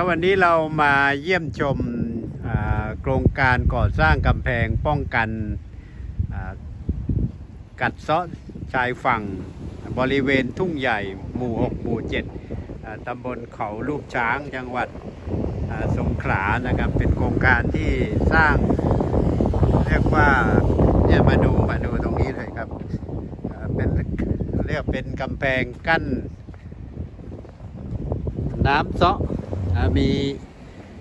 ก็วันนี้เรามาเยี่ยมชมโครงการก่อสร้างกำแพงป้องกันกัดเซาะชายฝั่งบริเวณทุ่งใหญ่หมู่ 6 หมู่7อ่าตำบลเขาลูกช้างจังหวัดสงขลานะครับ เป็นโครงการที่สร้าง เรียกว่าเนี่ยมาดูมาดูตรงนี้เลยครับเป็นเรียกเป็นกำแพงกั้น น้ำเซาะ มี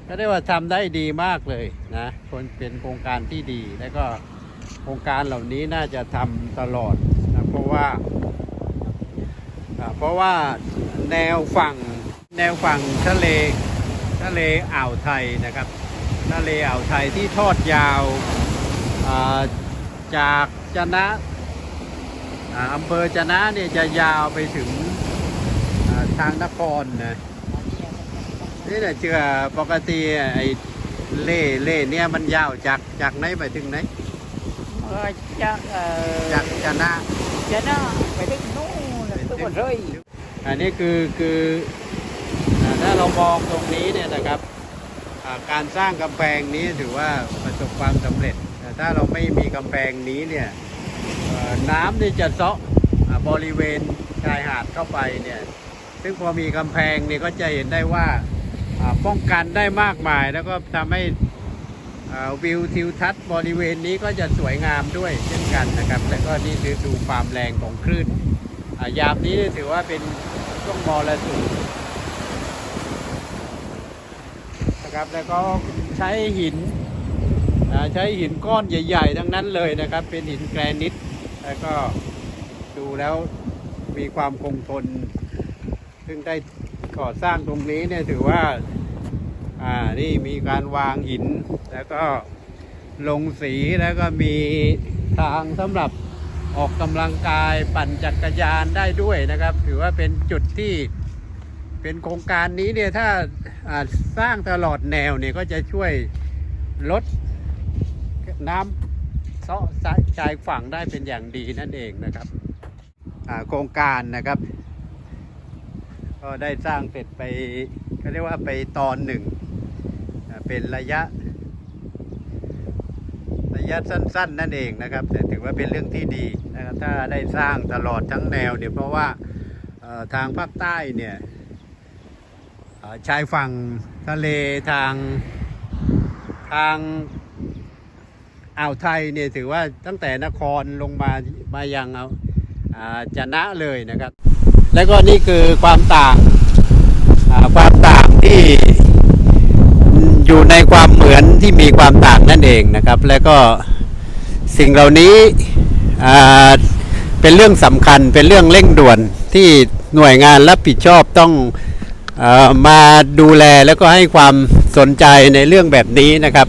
ก็ได้ว่าทำได้ดีมากเลยนะคนเป็นโครงการที่ดีแล้วก็โครงการเหล่านี้น่าจะทำตลอดนะเพราะว่า เพราะว่าแนวฝั่งแนวฝั่งทะเลทะเลอ่าวไทยนะครับทะเลอ่าวไทยที่ทอดยาวาจากจนะอำเภอจนะเนี่ยจะยาวไปถึงาทางนครนะ นี่แหละเชื่อปกติไอ้เล่เล่เนี่ยมันยาวจากจากไหนไปถึงไหนเออจะเออจากจะนะจะน่าไปถึงนู่นน่ะทุกคนเลยอันนี้คือคืออ่าถ้าเรามองตรงนี้เนี่ยนะครับอ่าการสร้างกำแพงนี้ถือว่าประสบความสำเร็จแต่ถ้าเราไม่มีกำแพงนี้เนี่ยเอ่อน้ำนี่จะเซาะอ่าบริเวณชายหาดเข้าไปเนี่ย ซึ่งพอมีกำแพงเนี่ยก็จะเห็นได้ว่าอ่า ป้องกันได้มากมาย แล้วก็ทำให้วิวทิวทัศน์บริเวณนี้ก็จะสวยงามด้วยเช่นกันนะครับ แล้วก็นี่คือดูความแรงของคลื่นยามนี้ถือว่าเป็นช่วงมรสุมนะครับแล้วก็ใช้หินใช้หินก้อนใหญ่ ๆ ทั้งนั้นเลยนะครับ เป็นหินแกรนิตแล้วก็ดูแล้วมีความคงทน ซึ่งได้ ก่อสร้างตรงนี้เนี่ยถือว่า อ่า นี่มีการวางหิน แล้วก็ลงสีแล้วก็มีทางสำหรับออกกำลังกายปั่นจักรยานได้ด้วยนะครับ ถือว่าเป็นจุดที่เป็นโครงการนี้เนี่ยถ้าสร้างตลอดแนวเนี่ยก็จะช่วยลดน้ำเซาะชายฝั่งได้เป็นอย่างดีนั่นเองนะครับอ่าโครงการนะครับ ก็ได้สร้างเสร็จไปก็เรียกว่าไปตอนหนึ่งเป็นระยะ ระยะสั้น ๆ นั่นเองนะครับ แต่ถือว่าเป็นเรื่องที่ดีนะครับถ้าได้สร้างตลอดทั้งแนวเนี่ยเพราะว่าทางภาคใต้เนี่ยชายฝั่งทะเลทางทางอ่าวไทยเนี่ยถือว่าตั้งแต่นครลงมามายังเอาอ่าจะนะเลยนะครับ แล้วก็นี่คือความต่างความต่างที่อยู่ในความเหมือนที่มีความต่างนั่นเองนะครับ แล้วก็สิ่งเหล่านี้เป็นเรื่องสำคัญเป็นเรื่องเร่งด่วนที่หน่วยงานรับผิดชอบต้องอมาดูแลแล้วก็ให้ความสนใจในเรื่องแบบนี้นะครับ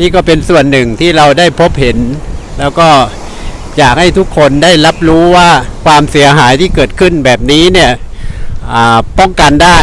นี่ก็เป็นส่วนหนึ่งที่เราได้พบเห็นแล้วก็ อยากให้ทุกคนได้รับรู้ว่าความเสียหายที่เกิดขึ้นแบบนี้เนี่ยป้องกันได้